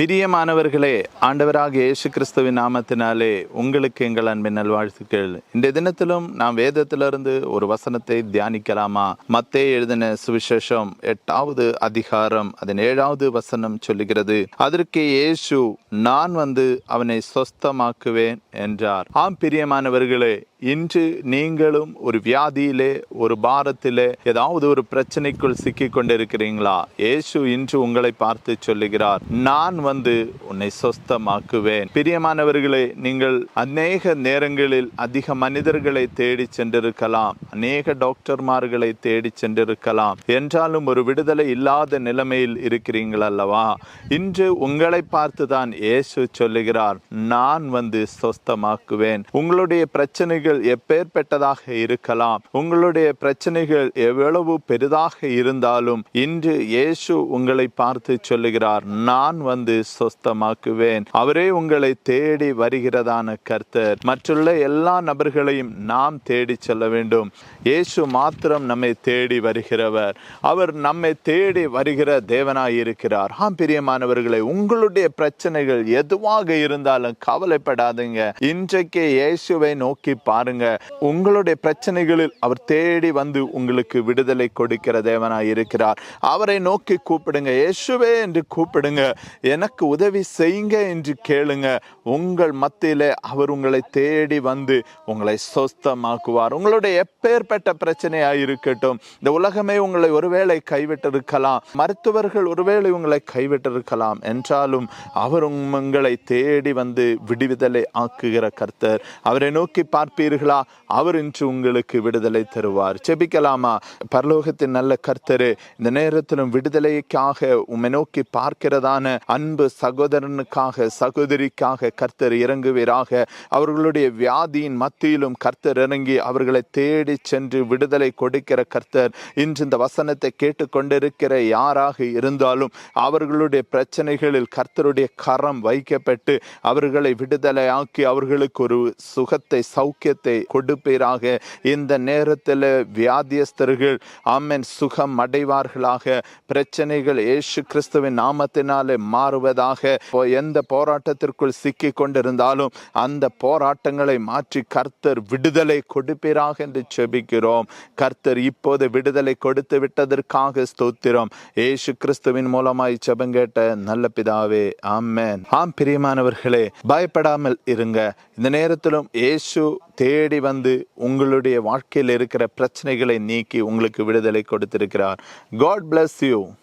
பிரியமானவர்களே ஆண்டவராக இயேசு கிறிஸ்துவின் நாமத்தினாலே உங்களுக்கு எங்கள் அன்பின் நல்வாழ்த்துக்கள். இந்த தினத்திலும் நாம் வேதத்திலிருந்து ஒரு வசனத்தை தியானிக்கலாமா? மத்தே எழுதின சுவிசேஷம் எட்டாவது அதிகாரம் அதன் ஏழாவது வசனம் சொல்லுகிறது அதற்கு இயேசு நான் வந்து அவனை சொஸ்தமாக்குவேன் என்றார். ஆம் பிரியமானவர்களே இன்று நீங்களும் ஒரு வியாதியிலே ஒரு பாரத்திலே ஏதாவது ஒரு பிரச்சனைக்குள் சிக்கி கொண்டிருக்கிறீங்களா இயேசு இன்று உங்களை பார்த்து சொல்லுகிறார் நான் வந்து உன்னை சொஸ்தமாக்குவேன். பிரியமானவர்களே நீங்கள் அநேக நேரங்களில் அதிக மனிதர்களை தேடி சென்றிருக்கலாம் அநேக டாக்டர்மார்களை தேடி சென்றிருக்கலாம். என்றாலும் ஒரு விடுதலை இல்லாத நிலைமையில் இருக்கிறீர்கள் அல்லவா? இன்று உங்களை பார்த்து தான் இயேசு சொல்லுகிறார் நான் வந்து சொஸ்தமாக்குவேன். உங்களுடைய பிரச்சனைகள் பிரச்சனைகள் எப்பேற்பட்டதாக இருக்கலாம். உங்களுடைய பிரச்சனைகள் எவ்வளவு பெரிதாக இருந்தாலும் இன்று இயேசு உங்களை பார்த்து சொல்லுகிறார் நான் வந்து சொஸ்தமாக்குவேன். அவரே உங்களை தேடி வருகிறதான கர்த்தர். மற்றுள்ள எல்லா நபர்களையும் நாம் தேடி செல்ல வேண்டும். இயேசு மாத்திரம் நம்மை தேடி வருகிறவர். அவர் நம்மை தேடி வருகிற தேவனாய் இருக்கிறார். ஆம் பிரியமானவர்களை உங்களுடைய பிரச்சனைகள் எதுவாக இருந்தாலும் கவலைப்படாதீங்க. இன்றைக்கு இயேசுவை நோக்கி பாருங்க. உங்களுடைய பிரச்சனைகளில் அவர் தேடி வந்து உங்களுக்கு விடுதலை கொடுக்கிற தேவனாய் இருக்கிறார். அவரை நோக்கி கூப்பிடுங்க. இயேசுவே என்று கூப்பிடுங்க. எனக்கு உதவி செய்யுங்க என்று கேளுங்க. உங்கள் மத்தியிலே அவர் உங்களை தேடி வந்து உங்களை சொஸ்தமாக்குவார். உங்களுடைய எப்பேற்பட்ட பிரச்சனையா இருக்கட்டும். இந்த உலகமே உங்களை ஒருவேளை கைவிட்டிருக்கலாம். மருத்துவர்கள் ஒருவேளை உங்களை கைவிட்டிருக்கலாம். என்றாலும் அவர் உங்களை தேடி வந்து விடுவிதலை ஆக்குகிற கர்த்தர். அவரை நோக்கி பார்ப்பீர்களா அவர் இன்று உங்களுக்கு விடுதலை தருவார். செபிக்கலாமா பரலோகத்தின் நல்ல கர்த்தரு இந்த நேரத்திலும் விடுதலைக்காக உம்மை நோக்கி பார்க்கிறதான அன்பு சகோதரனுக்காக சகோதரிக்காக கர்த்தர் இறங்குவீராக. அவர்களுடைய வியாதியின் மத்தியிலும் கர்த்தர் இறங்கி அவர்களை தேடி சென்று விடுதலை கொடுக்கிற கர்த்தர் இன்று இந்த வசனத்தை கேட்டுக்கொண்டிருக்கிற யாராக இருந்தாலும் அவர்களுடைய பிரச்சனைகளில் கர்த்தருடைய கரம் வைக்கப்பட்டு அவர்களை விடுதலையாக்கி அவர்களுக்கு ஒரு சுகத்தை சௌக்கியத்தை கொடுப்பீராக. இந்த நேரத்தில் வியாதியஸ்தர்கள் ஆமென் சுகம் அடைவார்களாக. பிரச்சனைகள் இயேசு கிறிஸ்துவின் நாமத்தினாலே மாறுவதாக. எந்த போராட்டத்திற்குள் சிக்கி கொண்டிருந்தாலும் அந்த போராட்டங்களை மாற்றி கர்த்தர் விடுதலை கொடுப்பீராக என்று செபிக்கிறோம். கர்த்தர் இப்போது விடுதலை கொடுத்து விட்டதற்காக ஸ்தோத்திரம். ஏசு கிறிஸ்துவின் மூலமாய் செபங்கேட்ட நல்ல பிதாவே ஆமேன். ஆம் பிரியமானவர்களே பயப்படாமல் இருங்க. இந்த நேரத்திலும் இயேசு தேடி வந்து உங்களுடைய வாழ்க்கையில் இருக்கிற பிரச்சனைகளை நீக்கி உங்களுக்கு விடுதலை கொடுத்திருக்கிறார். God bless you